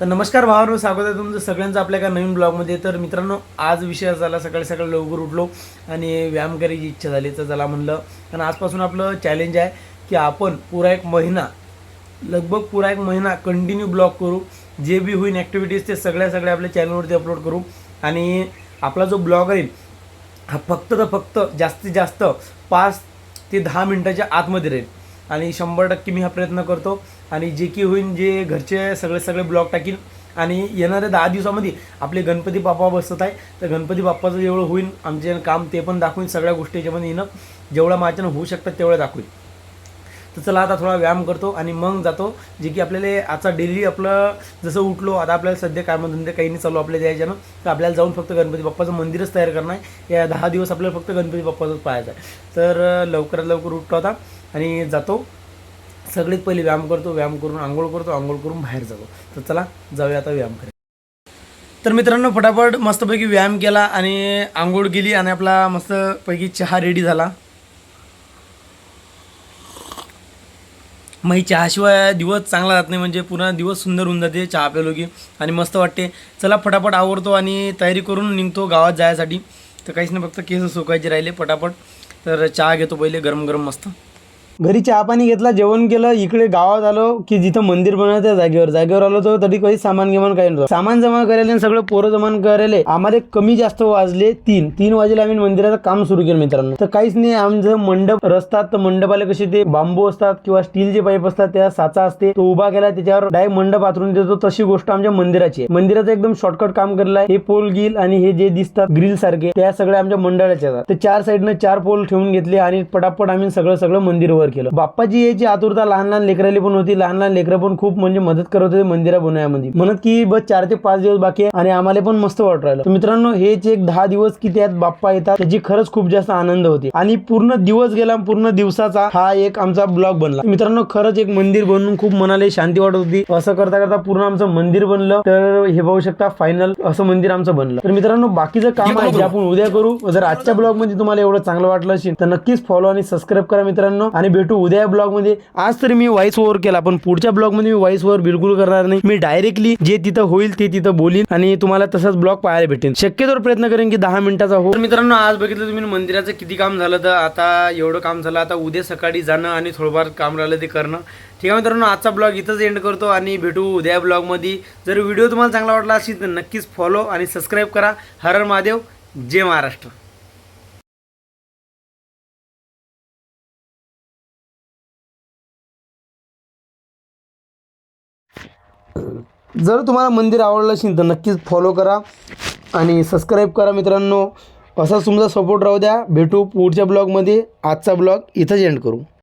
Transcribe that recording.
तर नमस्कार भावांनो स्वागत आहे तुमचं सगळ्यांचं आपल्या एका नवीन ब्लॉगमध्ये. तर मित्रांनो आज विषय झाला सकाळी सकाळी लवकर उठलो आणि व्यायाम करायची इच्छा झाली. तर चला म्हणलं कारण आजपासून आपलं चॅलेंज आहे की आपण पुरा एक महिना लगभग पुरा एक महिना कंटिन्यू ब्लॉग करू. जे बी होईन ॲक्टिव्हिटीज ते सगळ्या सगळ्या आपल्या चॅनलवरती अपलोड करू. आणि आपला जो ब्लॉग राहील हा फक्त तर फक्त जास्तीत जास्त पाच ते दहा मिनटाच्या आतमध्ये राहील. आणि शंभर टक्के मी हा प्रयत्न करतो. आणि जे की होईन जे घरचे सगळे सगळे ब्लॉग टाकीन. आणि येणाऱ्या दहा दिवसामध्ये आपले गणपती बाप्पा बसत आहे. तर गणपती बाप्पाचं जेवढं होईन आमचे काम ते पण दाखवून सगळ्या गोष्टी याच्यामध्ये येणं. जेवढं माझ्यानं होऊ शकतात तेवढं दाखवीन. तर चला आता थोडा व्यायाम करतो आणि मग जातो. जे की आपल्याला आता डेली आपलं जसं उठलो आता आपल्याला सध्या कामधंदे काही नाही चालू आपल्या द्यायच्यानं तर आपल्याला जाऊन फक्त गणपती बाप्पाचं मंदिरच तयार करणं आहे. या दहा दिवस आपल्याला फक्त गणपती बाप्पाचंच पाहायचं आहे. तर लवकरात लवकर उठतो आता. आणि जातो. सगळ्यात पहिले व्यायाम करतो व्यायाम करून आंघोळ करतो आंघोळ करून बाहेर जातो. तर चला जाऊया आता व्यायाम करायला. तर मित्रांनो फटाफट मस्तपैकी व्यायाम केला आणि आंघोळ केली आणि आपला मस्तपैकी चहा रेडी झाला. मग ही चहाशिवाय दिवस चांगला जात नाही म्हणजे पुन्हा दिवस सुंदर होऊन जाते चहा प्यालो की आणि मस्त वाटते. चला फटाफट आवरतो आणि तयारी करून निघतो गावात जायसाठी. तर काहीच नाही फक्त केस सुकायचे राहिले पटापट तर चहा घेतो पहिले गरम गरम मस्त. घरी चहा पाणी घेतला जेवण केलं इकडे गावात आलो की जिथं मंदिर बनवलं त्या जागेवर. जागेवर आलो तर तरी काही सामान गिमान काही नव्हतं. सामान जमा करायला सगळं पोरं जमा करायला आम्हाला कमी जास्त वाजले तीन. तीन वाजेला आम्ही मंदिराचं काम सुरू केलं मित्रांनो. तर काहीच नाही आमचं मंडप रस्तात तर मंडपाला कसे ते बांबू असतात किंवा स्टीलचे पाईप असतात त्या साचा असते तो उभा केला त्याच्यावर डायरेक्ट मंडप आतरून देतो. तशी गोष्ट आमच्या मंदिराची आहे. मंदिराचं एकदम शॉर्टकट काम केलेलं आहे हे पोल गिल आणि हे जे दिसतात ग्रिल सारखे त्या सगळ्या आमच्या मंडळाच्या आहेत. तर चार साईडनं चार पोल ठेवून घेतले आणि पटापट आम्ही सगळं सगळं मंदिरवर कव्हर केलं. बाप्पाजी याची आतुरता लहान लहान लेकराली पण होती लहान लहान लेकरं पण खूप म्हणजे मदत करत होते मंदिरा बनवण्यामध्ये. म्हणत की बस चार ते पाच दिवस बाकी आहे आणि आम्हाला पण मस्त वाटत राहिलं. मित्रांनो हेच एक दहा दिवस की त्यात बाप्पा येतात त्याची खरंच खूप जास्त आनंद होती. आणि पूर्ण दिवस गेला पूर्ण दिवसाचा हा एक आमचा ब्लॉग बनला. मित्रांनो खरंच एक मंदिर बनवून खूप मनाला शांती वाटत होती. असं करता करता पूर्ण आमचं मंदिर बनलं. तर हे बघू शकता फायनल असं मंदिर आमचं बनलं. तर मित्रांनो बाकीचं काम आहे जे आपण उद्या करू. जर आजच्या ब्लॉगमध्ये तुम्हाला एवढं चांगलं वाटलं असेल तर नक्कीच फॉलो आणि सबस्क्राईब करा मित्रांनो. आणि भेटू उद्या या ब्लॉगमध्ये. आज तरी मी व्हॉइस ओव्हर केला पण पुढच्या ब्लॉगमध्ये मी व्हॉइस ओव्हर बिलकुल करणार नाही. मी डायरेक्टली जे तिथं होईल ते तिथं बोलीन आणि तुम्हाला तसंच ब्लॉग पाहायला भेटेल शक्यतोवर प्रयत्न करेन की दहा मिनिटाचा हो. तर मित्रांनो आज बघितलं तुम्ही मंदिराचं किती काम झालं तर आता एवढं काम झालं. आता उद्या सकाळी जाणं आणि थोडंफार काम राहिलं ते करणं. ठीक आहे मित्रांनो आजचा ब्लॉग इथंच एंड करतो आणि भेटू उद्या ब्लॉगमध्ये. जर व्हिडिओ तुम्हाला चांगला वाटला असेल तर नक्कीच फॉलो आणि सबस्क्राईब करा. हर हर महादेव जय महाराष्ट्र. जर तुम्हाला मंदिर आवडलं असेल तर नक्कीच फॉलो करा आणि सबस्क्राईब करा मित्रांनो. असाच तुमचा सपोर्ट राहू द्या. भेटू पुढच्या ब्लॉगमध्ये आजचा ब्लॉग इथंच एंड करू.